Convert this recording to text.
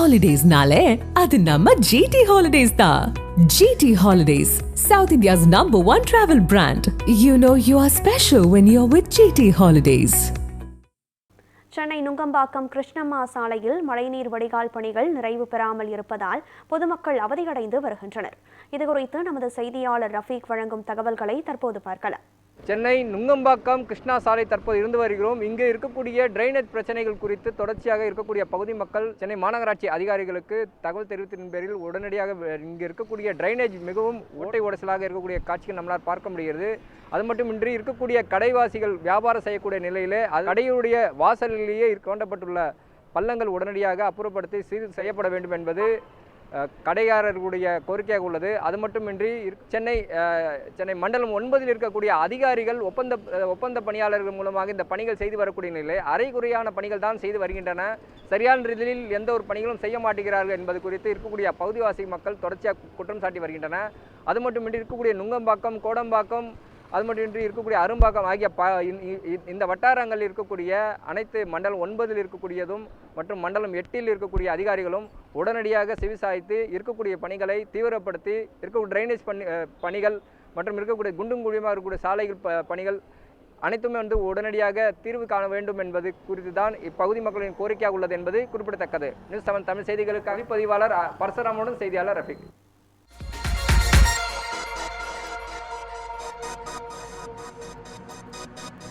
ஹாலிடேஸ்னாலே அது நம்ம ஜிடி ஹாலிடேஸ் தான் GT holidays South India's number one travel brand you know you are special when you are with GT holidays Chennai Nungambakkam Krishnamma சாலையில் மழைநீர் வடிகால் பணிகள் நிறைவு பெறாமல் இருப்பதால் பொதுமக்கள் அவதியடைந்து வருகின்றனர். இதுகுறித்து நமது செய்தியாளர் ரஃபீக் வழங்கும் தகவல்களை தற்போது பார்க்கலாம். சென்னை நுங்கம்பாக்கம் கிருஷ்ணா சாலை தற்போது இருந்து வருகிறோம். இங்கு இருக்கக்கூடிய டிரைனேஜ் பிரச்சனைகள் குறித்து தொடர்ச்சியாக இருக்கக்கூடிய பகுதி மக்கள் சென்னை மாநகராட்சி அதிகாரிகளுக்கு தகவல் தெரிவித்தின் பேரில் உடனடியாக இங்கே இங்கு இருக்கக்கூடிய டிரைனேஜ் மிகவும் ஓட்டை உடசலாக இருக்கக்கூடிய காட்சிகள் நம்மளால் பார்க்க முடிகிறது. அது மட்டுமின்றி இருக்கக்கூடிய கடைவாசிகள் வியாபாரம் செய்யக்கூடிய நிலையிலே அது கடையுடைய வாசலிலேயே தோண்டப்பட்டுள்ள பள்ளங்கள் உடனடியாக அப்புறப்படுத்தி சீர் செய்யப்பட வேண்டும் என்பது கடைக்காரர்களுடைய கோரிக்கையாக உள்ளது. அது மட்டுமின்றி சென்னை சென்னை மண்டலம் ஒன்பதில் இருக்கக்கூடிய அதிகாரிகள் ஒப்பந்த ஒப்பந்த பணியாளர்கள் மூலமாக இந்த பணிகள் செய்து வரக்கூடிய நிலை அரைகுறையான பணிகள் தான் செய்து வருகின்றன. சரியான ரீதியில் எந்த ஒரு பணிகளும் செய்ய மாட்டேங்கிறார்கள் என்பது குறித்து இருக்கக்கூடிய பகுதிவாசி மக்கள் தொடர்ச்சியாக குற்றம் சாட்டி வருகின்றன அது மட்டுமின்றி இருக்கக்கூடிய நுங்கம்பாக்கம் கோடம்பாக்கம் அது மட்டுமின்றி இருக்கக்கூடிய அரும்பாக்கம் ஆகிய ப இ- இந்த வட்டாரங்களில் இருக்கக்கூடிய அனைத்து மண்டலம் ஒன்பதில் இருக்கக்கூடியதும் மற்றும் மண்டலம் எட்டில் இருக்கக்கூடிய அதிகாரிகளும் உடனடியாக செவிசாய்த்து இருக்கக்கூடிய பணிகளை தீவிரப்படுத்தி இருக்கக்கூடிய ட்ரைனேஜ் பணி பணிகள் மற்றும் இருக்கக்கூடிய குண்டும் குழியுமாக இருக்கக்கூடிய சாலைகள் ப பணிகள் அனைத்துமே வந்து உடனடியாக தீர்வு காண வேண்டும் என்பது குறித்து தான் இப்பகுதி மக்களின் கோரிக்கையாக உள்ளது என்பது குறிப்பிடத்தக்கது. நியூஸ் செவன் தமிழ் செய்திகளுக்கு பதிவாளர் அ, பரசுராமனுடன் செய்தியாளர் ரஃபிக். you